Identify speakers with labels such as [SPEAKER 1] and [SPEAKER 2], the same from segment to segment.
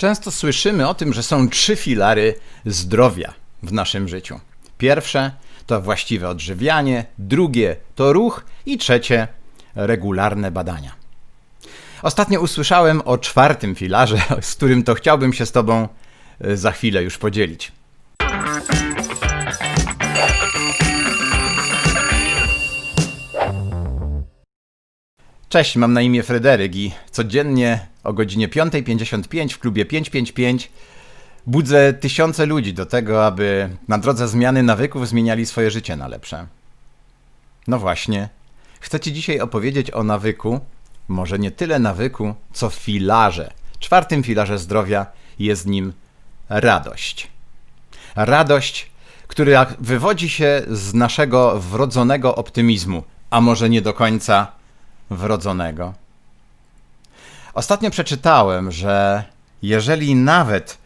[SPEAKER 1] Często słyszymy o tym, że są trzy filary zdrowia w naszym życiu. Pierwsze to właściwe odżywianie, drugie to ruch i trzecie regularne badania. Ostatnio usłyszałem o czwartym filarze, z którym to chciałbym się z Tobą e, za chwilę już podzielić. Cześć, mam na imię Fryderyk i codziennie o godzinie 5.55 w klubie 555 budzę tysiące ludzi do tego, aby na drodze zmiany nawyków zmieniali swoje życie na lepsze. No właśnie, chcę Ci dzisiaj opowiedzieć o nawyku, może nie tyle nawyku, co filarze. Czwartym filarze zdrowia jest nim radość. Radość, która wywodzi się z naszego wrodzonego optymizmu, a może nie do końca wrodzonego. Ostatnio przeczytałem, że jeżeli nawet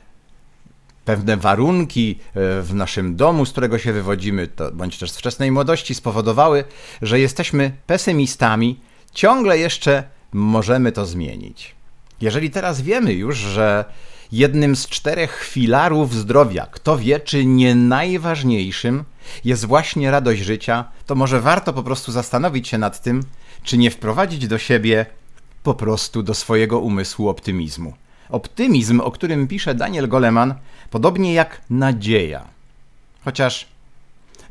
[SPEAKER 1] pewne warunki e, w naszym domu, z którego się wywodzimy, to, bądź też z wczesnej młodości, spowodowały, że jesteśmy pesymistami, ciągle jeszcze możemy to zmienić. Jeżeli teraz wiemy już, że jednym z czterech filarów zdrowia, kto wie, czy nie najważniejszym, jest właśnie radość życia, to może warto po prostu zastanowić się nad tym, czy nie wprowadzić do siebie po prostu do swojego umysłu optymizmu. Optymizm, o którym pisze Daniel Goleman, podobnie jak nadzieja. Chociaż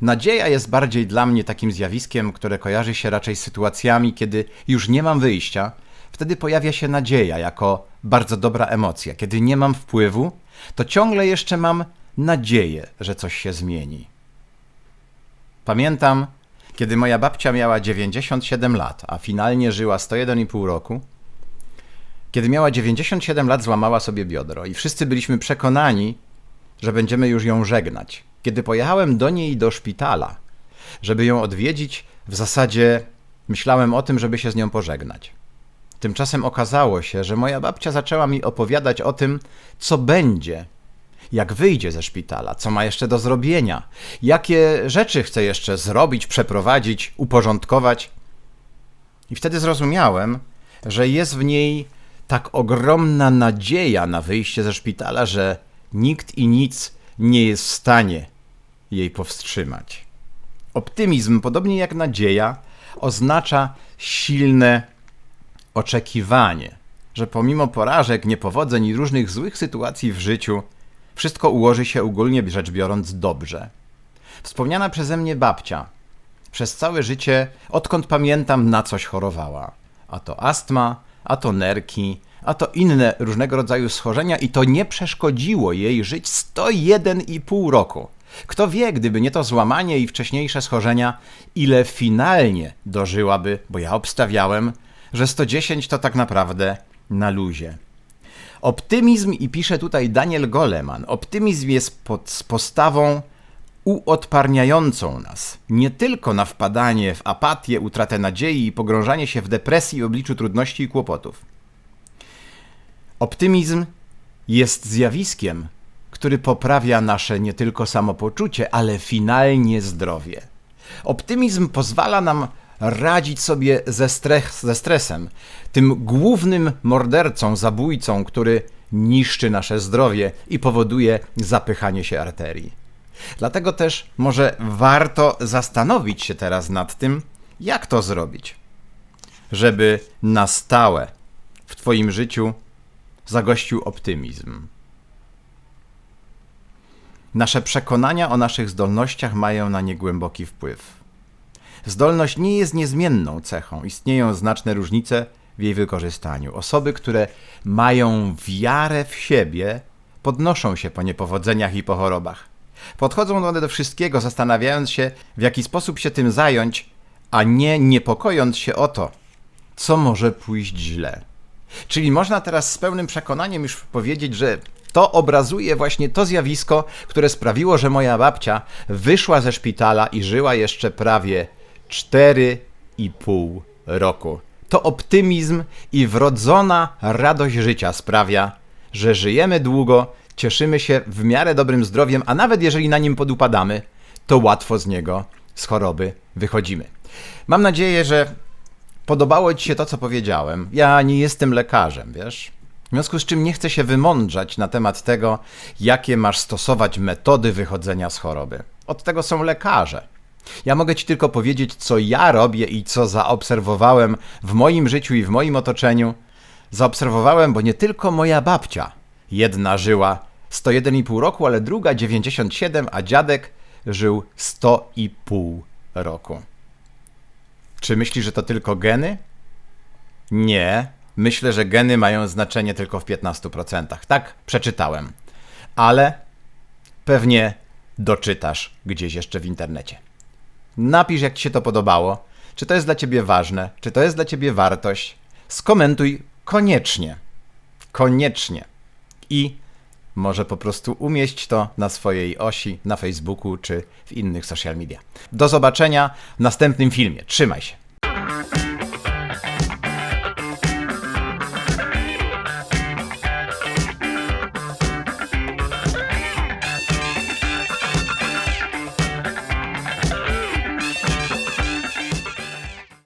[SPEAKER 1] nadzieja jest bardziej dla mnie takim zjawiskiem, które kojarzy się raczej z sytuacjami, kiedy już nie mam wyjścia. Wtedy pojawia się nadzieja jako bardzo dobra emocja. Kiedy nie mam wpływu, to ciągle jeszcze mam nadzieję, że coś się zmieni. Pamiętam, kiedy moja babcia miała 97 lat, a finalnie żyła 101,5 roku, kiedy miała 97 lat, złamała sobie biodro i wszyscy byliśmy przekonani, że będziemy już ją żegnać. Kiedy pojechałem do niej do szpitala, żeby ją odwiedzić, w zasadzie myślałem o tym, żeby się z nią pożegnać. Tymczasem okazało się, że moja babcia zaczęła mi opowiadać o tym, co będzie, jak wyjdzie ze szpitala, co ma jeszcze do zrobienia, jakie rzeczy chce jeszcze zrobić, przeprowadzić, uporządkować. I wtedy zrozumiałem, że jest w niej tak ogromna nadzieja na wyjście ze szpitala, że nikt i nic nie jest w stanie jej powstrzymać. Optymizm, podobnie jak nadzieja, oznacza silne oczekiwanie, że pomimo porażek, niepowodzeń i różnych złych sytuacji w życiu, wszystko ułoży się ogólnie rzecz biorąc dobrze. Wspomniana przeze mnie babcia przez całe życie, odkąd pamiętam, na coś chorowała. A to astma, a to nerki, a to inne różnego rodzaju schorzenia i to nie przeszkodziło jej żyć 101,5 roku. Kto wie, gdyby nie to złamanie i wcześniejsze schorzenia, ile finalnie dożyłaby, bo ja obstawiałem, że 110 to tak naprawdę na luzie. Optymizm, i pisze tutaj Daniel Goleman, optymizm jest pod postawą uodparniającą nas nie tylko na wpadanie w apatię, utratę nadziei i pogrążanie się w depresji w obliczu trudności i kłopotów. Optymizm jest zjawiskiem, który poprawia nasze nie tylko samopoczucie, ale finalnie zdrowie. Optymizm pozwala nam radzić sobie ze, stres, ze stresem, tym głównym mordercą, zabójcą, który niszczy nasze zdrowie i powoduje zapychanie się arterii. Dlatego też może warto zastanowić się teraz nad tym, jak to zrobić, żeby na stałe w Twoim życiu zagościł optymizm. Nasze przekonania o naszych zdolnościach mają na nie głęboki wpływ. Zdolność nie jest niezmienną cechą, istnieją znaczne różnice w jej wykorzystaniu. Osoby, które mają wiarę w siebie, podnoszą się po niepowodzeniach i po chorobach. Podchodzą one do wszystkiego, zastanawiając się, w jaki sposób się tym zająć, a nie niepokojąc się o to, co może pójść źle. Czyli można teraz z pełnym przekonaniem już powiedzieć, że to obrazuje właśnie to zjawisko, które sprawiło, że moja babcia wyszła ze szpitala i żyła jeszcze prawie 4,5 roku. To optymizm i wrodzona radość życia sprawia, że żyjemy długo, cieszymy się w miarę dobrym zdrowiem, a nawet jeżeli na nim podupadamy, to łatwo z niego, z choroby wychodzimy. Mam nadzieję, że podobało Ci się to, co powiedziałem. Ja nie jestem lekarzem, wiesz? związku z czym nie chcę się wymądrzać na temat tego, jakie masz stosować metody wychodzenia z choroby. Od tego są lekarze. Ja mogę Ci tylko powiedzieć, co ja robię i co zaobserwowałem w moim życiu i w moim otoczeniu. Zaobserwowałem, bo nie tylko moja babcia, jedna żyła 101,5 roku, ale druga 97, a dziadek żył 100,5 roku. Czy myślisz, że to tylko geny? Nie. Myślę, że geny mają znaczenie tylko w 15%. Tak przeczytałem. Ale pewnie doczytasz gdzieś jeszcze w internecie. Napisz, jak Ci się to podobało, czy to jest dla Ciebie ważne, czy to jest dla Ciebie wartość. Skomentuj koniecznie. Koniecznie. I może po prostu umieść to na swojej osi, na Facebooku czy w innych social media. Do zobaczenia w następnym filmie. Trzymaj się.